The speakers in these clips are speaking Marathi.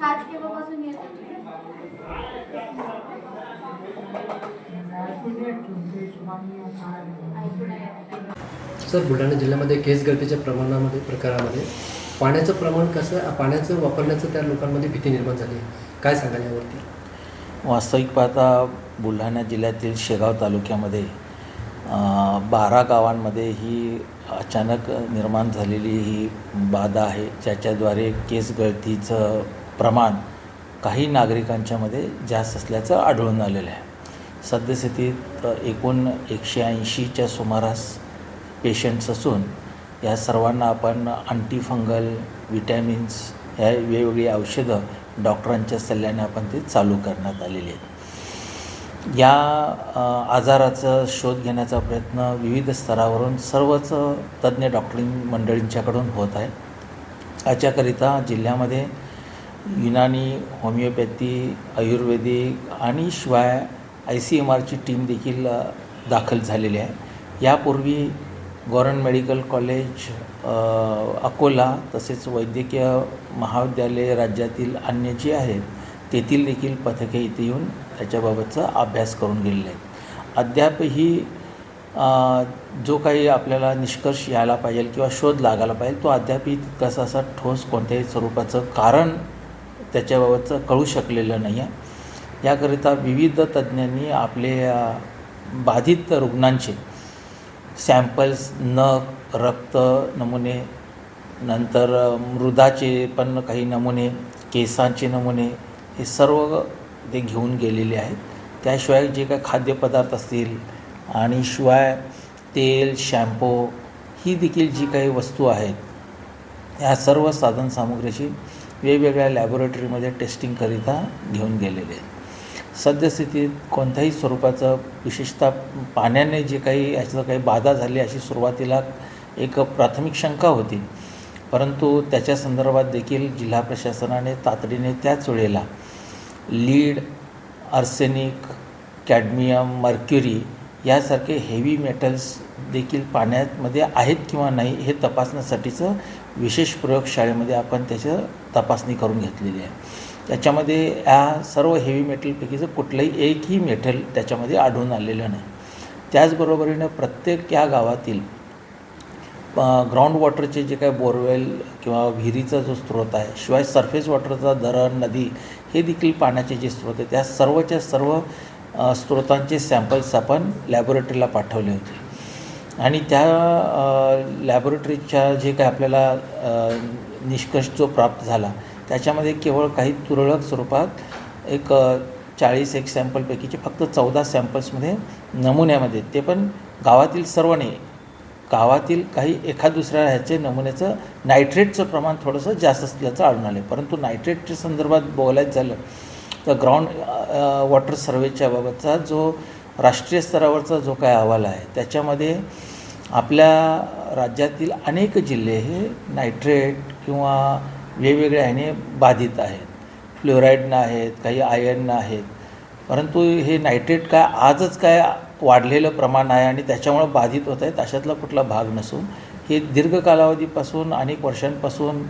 हात केव्हापासून येत ऐकून आहे. सर बुलढाणा जिल्ह्यामध्ये केस गळतीच्या प्रमाणामध्ये प्रकारामध्ये पाण्याचं प्रमाण कसं पाण्याचं वापरण्याचं त्या लोकांमध्ये भीती निर्माण झाली आहे. काय सांगाल यावरती? वास्तविक पाहता बुलढाणा जिल्ह्यातील शेगाव तालुक्यामध्ये बारा गावांमध्ये ही अचानक निर्माण झालेली ही बाधा आहे ज्याच्याद्वारे केस गळतीचं प्रमाण काही नागरिकांच्यामध्ये जास्त असल्याचं आढळून आलेलं आहे. सद्यस्थितीत एकूण एकशे ऐंशीच्या सुमारास पेशंट्स असून या सर्वांना आपण अँटीफंगल विटॅमिन्स ह्या वेगवेगळी औषधं डॉक्टरांच्या सल्ल्याने आपण ते चालू करण्यात आलेली आहेत. या आजाराचा शोध घेण्याचा प्रयत्न विविध स्तरावरून सर्वच तज्ज्ञ डॉक्टरीं मंडळींच्याकडून होत आहे. याच्याकरिता जिल्ह्यामध्ये युनानी होमिओपॅथी आयुर्वेदिक आणि शिवाय आय सी एम आरची टीम देखील दाखल झालेली आहे. यापूर्वी गव्हर्नमेंट मेडिकल कॉलेज अकोला तसेच वैद्यकीय महाविद्यालय राज्यातील अन्य जे आहेत तेथील देखील पथके इथे येऊन त्याच्याबाबतचा अभ्यास करून गेलेले आहेत. अद्यापही जो काही आपल्याला निष्कर्ष यायला पाहिजे किंवा शोध लागायला पाहिजे तो अद्यापही तितकासा असा ठोस कोणत्याही स्वरूपाचं कारण त्याच्याबाबतचं कळू शकलेलं नाही आहे याकरिता विविध तज्ज्ञांनी आपले बाधित रुग्णांचे सॅम्पल्स नख रक्त नमुने नंतर मृदाचे पण काही नमुने केसांचे नमुने हे सर्व ते घेऊन गेलेले आहेत. त्याशिवाय जे काही खाद्यपदार्थ असतील आणि शिवाय तेल शॅम्पू ही देखील जी काही वस्तू आहेत या सर्व साधनसामुग्रीची वेगवेगळ्या लॅबोरेटरीमध्ये टेस्टिंगकरिता घेऊन गेलेले आहेत. सद्यस्थितीत कोणत्याही स्वरूपाचं विशेषतः पाण्याने जे काही याचं काही बाधा झाली अशी सुरुवातीला एक प्राथमिक शंका होती. परंतु त्याच्या संदर्भात देखील जिल्हा प्रशासनाने तातडीने त्याच वेळेला लीड आर्सेनिक कॅडमियम मर्क्युरी यासारखे हेवी मेटल्स देखील पाण्यामध्ये आहेत किंवा नाही हे तपासण्यासाठीचं विशेष प्रयोगशाळेमध्ये आपण त्याचं तपासणी करून घेतलेली आहे. त्याच्यामध्ये या सर्व हेवी मेटलपैकीचं कुठलंही एकही मेटल त्याच्यामध्ये आढळून आलेलं नाही. त्याचबरोबरीनं प्रत्येक या गावातील ग्राउंड वॉटरचे जे काही बोरवेल किंवा विहिरीचा जो स्रोत आहे शिवाय सरफेस वॉटरचा धरण नदी हे देखील पाण्याचे जे स्रोत आहे त्या सर्वच्या सर्व स्रोतांचे सॅम्पल्स आपण लॅबोरेटरीला पाठवले होते. आणि त्या लॅबोरेटरीच्या जे काही आपल्याला निष्कर्ष जो प्राप्त झाला त्याच्यामध्ये केवळ काही तुरळक स्वरूपात एक चाळीस एक सॅम्पलपैकीचे फक्त चौदा सॅम्पल्समध्ये नमुन्यामध्ये ते पण गावातील सर्व नाही गावातील काही एखाद दुसऱ्या ह्याचे नमुन्याचं नायट्रेटचं प्रमाण थोडंसं जास्त असल्याचं आढळून आले. परंतु नायट्रेटच्या संदर्भात बोलायचं झालं तर ग्राउंड वॉटर सर्वेच्या बाबतचा जो राष्ट्रीय स्तरावरचा जो काय अहवाल आहे त्याच्यामध्ये आपल्या राज्यातील अनेक जिल्हे हे नायट्रेट किंवा वेगवेगळ्या ह्याने बाधित आहेत. फ्लोराईडनं आहेत काही आयर्ननं आहेत. परंतु हे नायट्रेट काय आजच काय वाढलेलं प्रमाण आहे आणि त्याच्यामुळं बाधित होत आहेत अशातला कुठला भाग नसून हे दीर्घ कालावधीपासून अनेक वर्षांपासून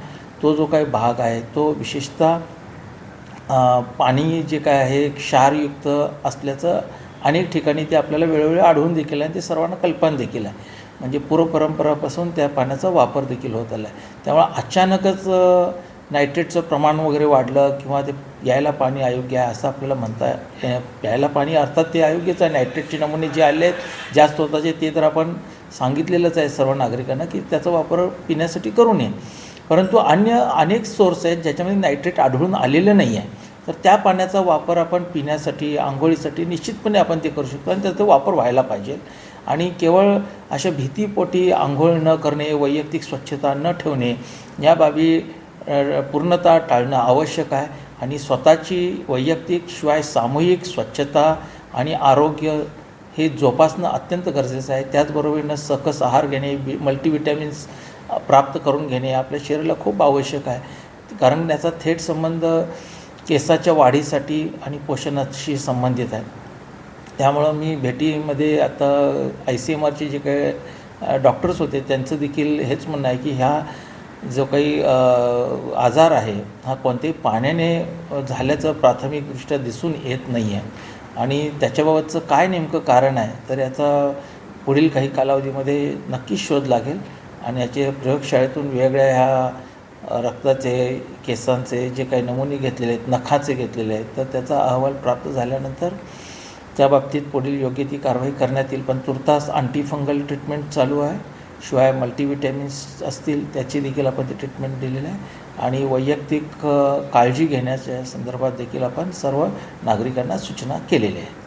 तो जो काही भाग आहे तो विशेषतः पाणी जे काय आहे क्षारयुक्त असल्याचं अनेक ठिकाणी ते आपल्याला वेळोवेळी आढळून देखील आहे आणि ते सर्वांना कल्पना देखील आहे. म्हणजे पूर्वपरंपरापासून त्या पाण्याचा वापर देखील होत आला आहे त्यामुळं अचानकच नायट्रेटचं प्रमाण वगैरे वाढलं किंवा ते यायला पाणी अयोग्य आहे असं आपल्याला म्हणता प्यायला पाणी अर्थात ते अयोग्यच आहे. नायट्रेटचे नमुने जे आले आहेत जास्त होताचे ते तर आपण सांगितलेलंच आहे सर्व नागरिकांना की त्याचा वापर पिण्यासाठी करू नये. परंतु अन्य अनेक सोर्स आहेत ज्याच्यामध्ये नायट्रेट आढळून आलेलं नाही आहे. तर त्या पाण्याचा वापर आपण पिण्यासाठी आंघोळीसाठी निश्चितपणे आपण ते करू शकतो आणि त्याचा वापर व्हायला पाहिजे. आणि केवळ अशा भीतीपोटी आंघोळ न करणे वैयक्तिक स्वच्छता न ठेवणे या बाबी पूर्णतः टाळणं आवश्यक आहे आणि स्वतःची वैयक्तिक शिवाय सामूहिक स्वच्छता आणि आरोग्य हे जोपासणं अत्यंत गरजेचं आहे. त्याचबरोबरीनं सकस आहार घेणे बी मल्टीविटॅमिन्स प्राप्त करून घेणे आपल्या शरीराला खूप आवश्यक आहे. कारण त्याचा थेट संबंध केसाच्या वाढीसाठी आणि पोषणाशी संबंधित आहे. त्यामुळं मी भेटीमध्ये आता आय सी एम आरचे जे काही डॉक्टर्स होते त्यांचं देखील हेच म्हणणं आहे की ह्या जो काही आजार आहे हा कोणत्याही पाण्याने झाल्याचं प्राथमिकदृष्ट्या दिसून येत नाही आहे आणि त्याच्याबाबतचं काय नेमकं कारण आहे तर याचा पुढील काही कालावधीमध्ये नक्कीच शोध लागेल. आणि याचे प्रयोगशाळेतून वेगळ्या ह्या रक्ताचे केसांचे जे काही नमुने घेतलेले आहेत नखाचे घेतलेले आहेत तर त्याचा अहवाल प्राप्त झाल्यानंतर त्या बाबतीत पुढील योग्य ती कारवाई करण्यात येईल. पण तुर्तास अँटीफंगल ट्रीटमेंट चालू आहे. शिवाय मल्टीविटॅमिन्स असतील त्याची देखील आपण ते ट्रीटमेंट दिलेलं आहे. आणि वैयक्तिक काळजी घेण्याच्या संदर्भात देखील आपण सर्व नागरिकांना सूचना केलेल्या आहेत.